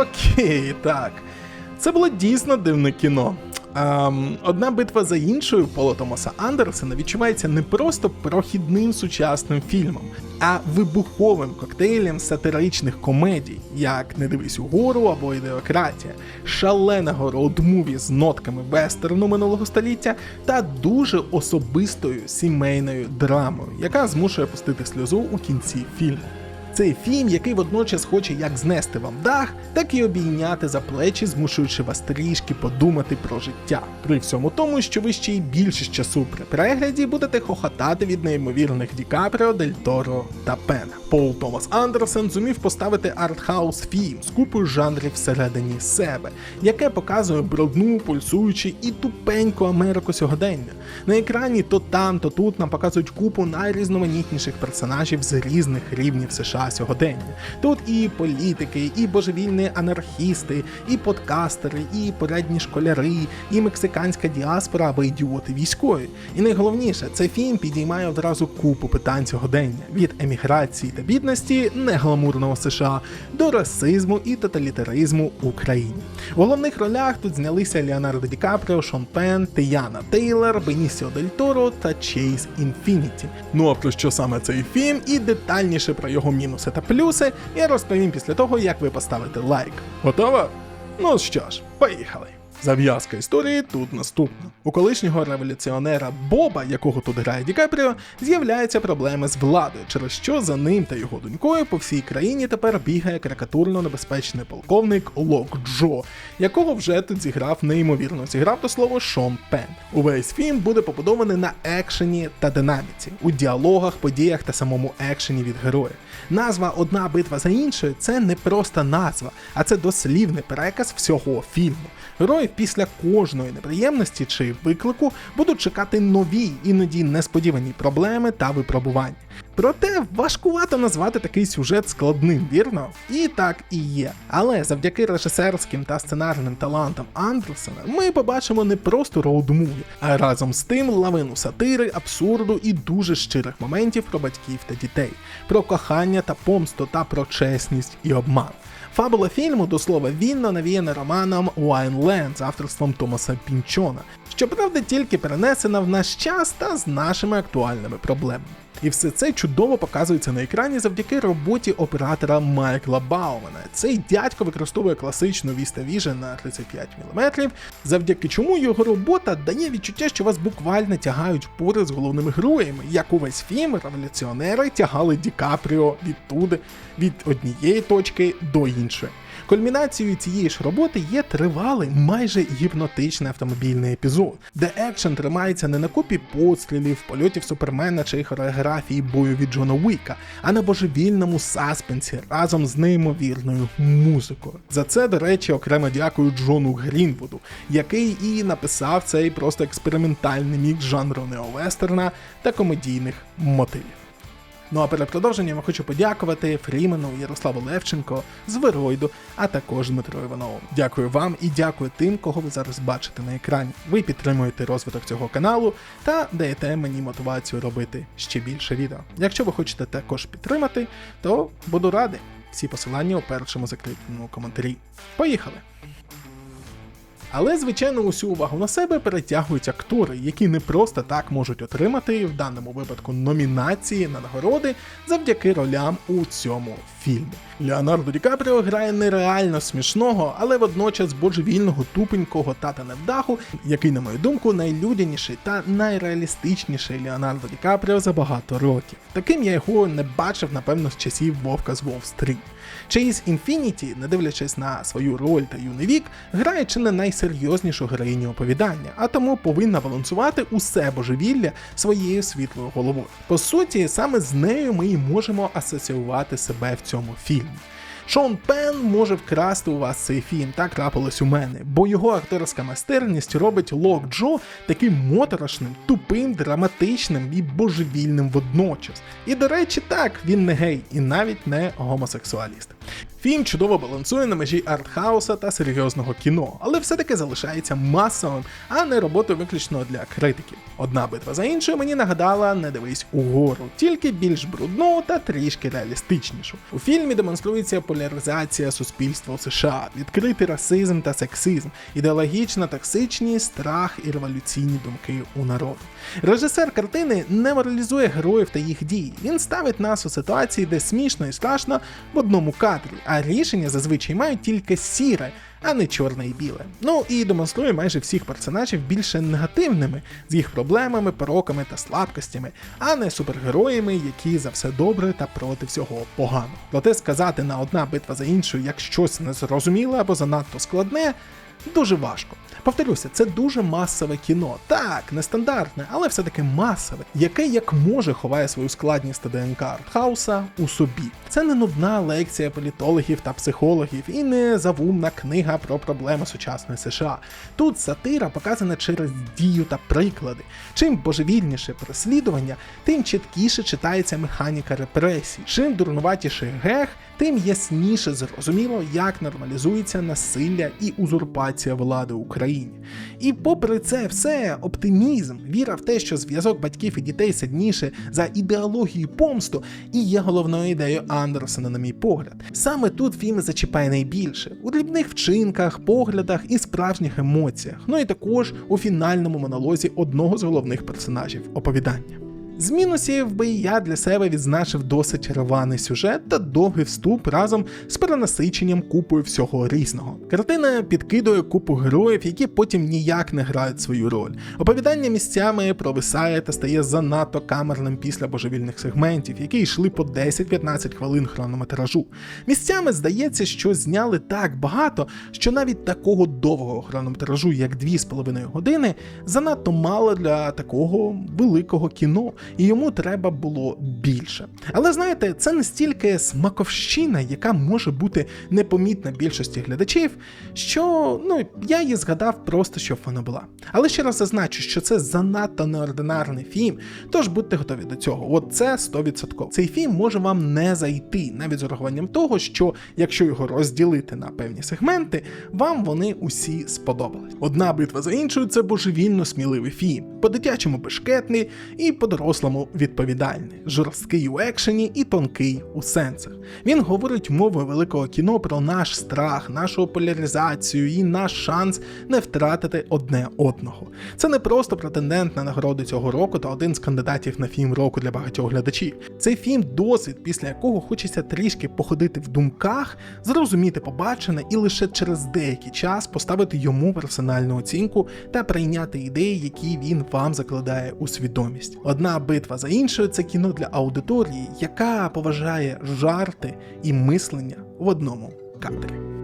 Окей, так. Це було дійсно дивне кіно. Ем, одна битва за іншою Пола Томаса Андерсена відчувається не просто прохідним сучасним фільмом, а вибуховим коктейлем сатиричних комедій, як Не дивись угору або Ідеократія, шаленого роуд-муві з нотками вестерну минулого століття та дуже особистою сімейною драмою, яка змушує пустити сльозу у кінці фільму. Цей фільм, який водночас хоче як знести вам дах, так і обійняти за плечі, змушуючи вас трішки подумати про життя. При всьому тому, що ви ще й більшість часу при перегляді будете хохотати від неймовірних Ді Капріо, Дель Торо та Пена. Пол Томас Андерсен зумів поставити артхаус фільм з купою жанрів всередині себе, яке показує брудну, пульсуючу і тупеньку Америку сьогодення. На екрані то там, то тут нам показують купу найрізноманітніших персонажів з різних рівнів США сьогодення. Тут і політики, і божевільні анархісти, і подкастери, і порядні школяри, і мексиканська діаспора або ідіоти військові. І найголовніше, цей фільм підіймає одразу купу питань сьогодення від еміграції та бідності негламурного США до расизму і тоталітаризму в Україні. У головних ролях тут знялися Леонардо Ді Капріо, Шон Пен, Тияна Тейлор, Бенісіо Дель Торо та Чейз Інфініті. Ну а про що саме цей фільм і детальніше про його мінуси та плюси я розповім після того, як ви поставите лайк. Готово? Ну що ж, поїхали. Зав'язка історії тут наступна. У колишнього революціонера Боба, якого тут грає Ді Капріо, з'являються проблеми з владою, через що за ним та його донькою по всій країні тепер бігає карикатурно небезпечний полковник Лок Джо, якого вже тут зіграв неймовірно зіграв до слова Шон Пен. Увесь фільм буде побудований на екшені та динаміці, у діалогах, подіях та самому екшені від героя. Назва Одна битва за іншою це не просто назва, а це дослівний переказ всього фільму. Герої після кожної неприємності чи виклику будуть чекати нові, іноді несподівані проблеми та випробування. Проте важкувато назвати такий сюжет складним, вірно? І так і є. Але завдяки режисерським та сценарним талантам Андерсена ми побачимо не просто роуд-муві, а разом з тим лавину сатири, абсурду і дуже щирих моментів про батьків та дітей, про кохання та помсту та про чесність і обман. Фабула фільму, до слова, вільно навіяна романом Wineland з авторством Томаса Пінчона, щоправда, тільки перенесена в наш час та з нашими актуальними проблемами. І все це чудово показується на екрані завдяки роботі оператора Майкла Баумана. Цей дядько використовує класичну VistaVision на 35 мм, завдяки чому його робота дає відчуття, що вас буквально тягають поряд з головними героями, як увесь фільм революціонери тягали Ді Капріо відтуди, від однієї точки до іншої. Кульмінацією цієї ж роботи є тривалий, майже гіпнотичний автомобільний епізод, де екшен тримається не на купі пострілів, польотів супермена чи хореографії бою від Джона Уіка, а на божевільному саспенсі разом з неймовірною музикою. За це, до речі, окремо дякую Джону Грінвуду, який і написав цей просто експериментальний мікс жанру неовестерна та комедійних мотивів. Ну а перед продовженням я хочу подякувати Фрімену, Ярославу Левченко, Зверойду, а також Дмитру Іванову. Дякую вам і дякую тим, кого ви зараз бачите на екрані. Ви підтримуєте розвиток цього каналу та даєте мені мотивацію робити ще більше відео. Якщо ви хочете також підтримати, то буду радий. Всі посилання у першому закріпленому коментарі. Поїхали! Але, звичайно, усю увагу на себе перетягують актори, які не просто так можуть отримати в даному випадку номінації на нагороди завдяки ролям у цьому фільмі. Леонардо Ді Капріо грає нереально смішного, але водночас божевільного тупенького тата невдаху, який, на мою думку, найлюдяніший та найреалістичніший Леонардо Ді Капріо за багато років. Таким я його не бачив, напевно, з часів Вовка з Уолл-стріт. Чейз Інфініті, не дивлячись на свою роль та юний вік, грає чи не найсерйознішу героїню оповідання, а тому повинна балансувати усе божевілля своєю світлою головою. По суті, саме з нею ми і можемо асоціювати себе в цьому фільмі. Шон Пен може вкрасти у вас цей фільм, так трапилось у мене, бо його акторська майстерність робить Лок Джо таким моторошним, тупим, драматичним і божевільним водночас. І до речі, так, він не гей і навіть не гомосексуаліст. Фільм чудово балансує на межі артхауса та серйозного кіно, але все-таки залишається масовим, а не роботою виключно для критиків. Одна битва за іншою мені нагадала не дивись угору, тільки більш брудну та трішки реалістичнішу. У фільмі демонструється поляризація суспільства у США, відкритий расизм та сексизм, ідеологічна токсичність, страх і революційні думки у народу. Режисер картини не моралізує героїв та їх дії. Він ставить нас у ситуації, де смішно і страшно в одному кадрі, а рішення зазвичай мають тільки сіре. А не чорне і біле. Ну і демонструє майже всіх персонажів більше негативними з їх проблемами, пороками та слабкостями, а не супергероями, які за все добре та проти всього погано. Проте сказати на одна битва за іншою, як щось незрозуміле або занадто складне, дуже важко. Повторюся, це дуже масове кіно. Так, нестандартне, але все-таки масове, яке як може ховає свою складність та ДНК артхауса у собі. Це не нудна лекція політологів та психологів і не завумна книга про проблеми сучасної США. Тут сатира показана через дію та приклади. Чим божевільніше переслідування, тим чіткіше читається механіка репресій. Чим дурнуватіший гех, тим ясніше зрозуміло, як нормалізується насилля і узурпація влади в Україні. І попри це все, оптимізм, віра в те, що зв'язок батьків і дітей сильніше за ідеологію помсту, і є головною ідеєю Андерсона, на мій погляд. Саме тут фільм зачіпає найбільше у дрібних вчинках, поглядах і справжніх емоціях. Ну і також у фінальному монолозі одного з головних персонажів оповідання. З мінусів би я для себе відзначив досить рваний сюжет та довгий вступ разом з перенасиченням купою всього різного. Картина підкидує купу героїв, які потім ніяк не грають свою роль. Оповідання місцями провисає та стає занадто камерним після божевільних сегментів, які йшли по 10-15 хвилин хронометражу. Місцями здається, що зняли так багато, що навіть такого довгого хронометражу, як 2,5 години, занадто мало для такого великого кіно і йому треба було більше. Але знаєте, це не стільки смаковщина, яка може бути непомітна більшості глядачів, що ну я її згадав просто, щоб вона була. Але ще раз зазначу, що це занадто неординарний фільм, тож будьте готові до цього. От це 100%. Цей фільм може вам не зайти, навіть з урахуванням того, що якщо його розділити на певні сегменти, вам вони усі сподобались. Одна битва за іншою це божевільно сміливий фільм, по-дитячому бешкетний і по-дорослому відповідальний, жорсткий у екшені і тонкий у сенсах. Він говорить мовою великого кіно про наш страх, нашу поляризацію і наш шанс не втратити одне одного. Це не просто претендент на нагороду цього року та один з кандидатів на фільм року для багатьох глядачів. Цей фільм досвід, після якого хочеться трішки походити в думках, зрозуміти побачене і лише через деякий час поставити йому персональну оцінку та прийняти ідеї, які він вам закладає у свідомість. Одна битва за іншою це кіно для аудиторії, яка поважає жарти і мислення в одному кадрі.